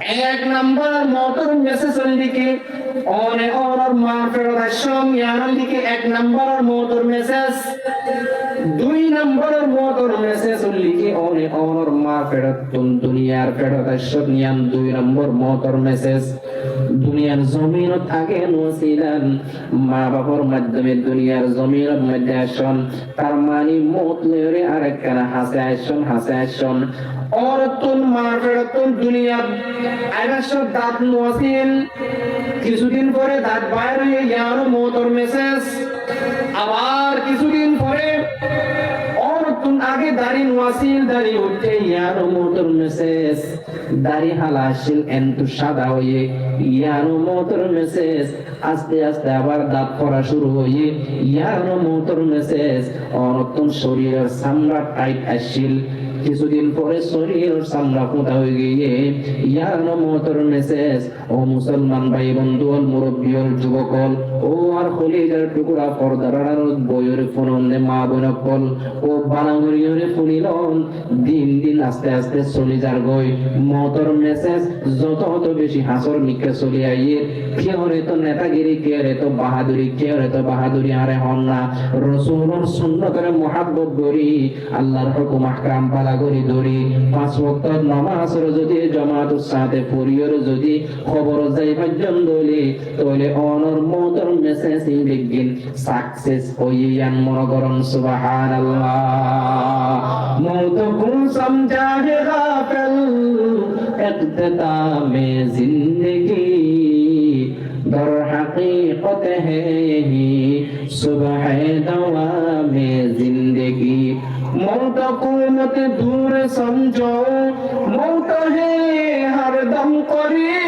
এক number motor message দিকে, অনে অনর মা ফেরদাশম ইয়ানন দিকে এক নাম্বার মোটর মেসেজ, দুই নাম্বার মোটর মেসেজ লিখে অনে অনর মা ফেরতুন দুনিয়ার ফেরদাশম নিয়াম দুই নম্বর মোটর মেসেজ, দুনিয়ার জমিন থাকে নসিলান মা বাবার মাধ্যমে দুনিয়ার জমিনের মধ্যে আসন, তার মানে মত লয়ে আরেকখানা হাসে আসন হাসে আসন অরতুন মা ফেরতুন দুনিয়া আইবাসর দাঁত নোয়াছিল কিছুদিন পরে দাঁত বাইর হয়ে ইয়ারও মতর মেসেজ আবার কিছুদিন পরে অরতুন আগে দাড়ি নোয়াছিল দাড়ি উঠে ইয়ারও মতর মেসেজ দাড়ি হালাছিল এন্তু সাদা হয়ে আস্তে আস্তে কিছুদিন পরে শরীর সামরা ফোঁটা হয়ে গিয়ে ইয়ার মতর মেসেজ, ও মুসলমান ভাই বন্ধু হল মুরব্বী হল যুবক, ও আর খলিজার টুকুরা পর্দার বইয়ের ফোনন্দে মা বোন কল, ও বানাগরিয়রে ফুনিলন দিন দিন আস্তে আস্তে চলি যার গই মতর মেসেজ যত অত বেশি হাসর নিকে চলি আইয়ে কেউরে তো নেতাগিরি কেউরে তো বাহাদুরি কেউরে তো বাহাদুরি আরে হন না। রসুলর সুন্নতরে মহাব্বত করি আল্লাহর হুকুম আহকাম পালা করি ধরি পাঁচ ওয়াক্ত নামাজের যদি জামাতের সাথে পড়িয়র যদি খবর যাই পর্যন্ত দলি তলে অনর মতর মেসেজ বিগিন সাকসেস হইয়ান মনে করুন সুবহানাল্লাহ। समझा है गाफिल इख्तिताम जिंदगी दर हकीकत है ही सुबह दवा में जिंदगी मौत को मत दूर समझो मौत है हर दम करीब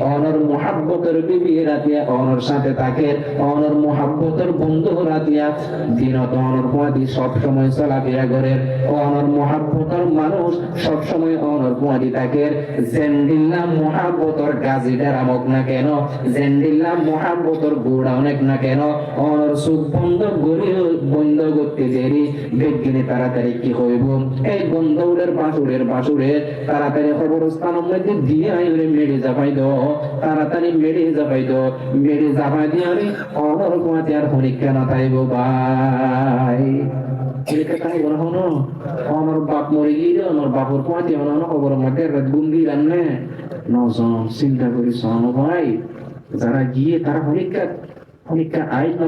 অনর মোহাব্বতের বিবি রাতিয়া অনর সাথে থাকে, অনর মোহাব্বতের বন্ধু রাতিয়া। দিনত অনর পুয়াদি সব সময় চলাফেরা করে অনর মোহাব্বতের মানুষ সব সময় অনর পুয়াদি থাকে। জেন্দিল্লা মোহাব্বতর গাজি ডেরামক না কেন? জেন্দিল্লা মোহাব্বতর গোড়া অনেক না কেন? অনর সুখ বন্ধ গড়ি বন্ধ করতে দেরি। বেগিনে তাড়াতাড়ি কি হইব? এই বন্ধুরের বাসুরের বাসুরে তাড়াতাড়ি খবরস্থানের মধ্যে দিয়ে আইরে মেরে যাবাই দো। তাড়াতাড়ি মেরে যাবাই দো। মেরে যাবাই দিয়ে আমি অনর কুয়াতে আর পরীক্ষা না তাইব হনো আমার বাপ মরে গিয়ে আমার বাপর কুয়াতে অনর খবর মধ্যে রাত গুম দিলাম নজন চিন্তা করি সন ভাই। যারা গিয়ে তারা পরীক্ষা পরীক্ষা আইন না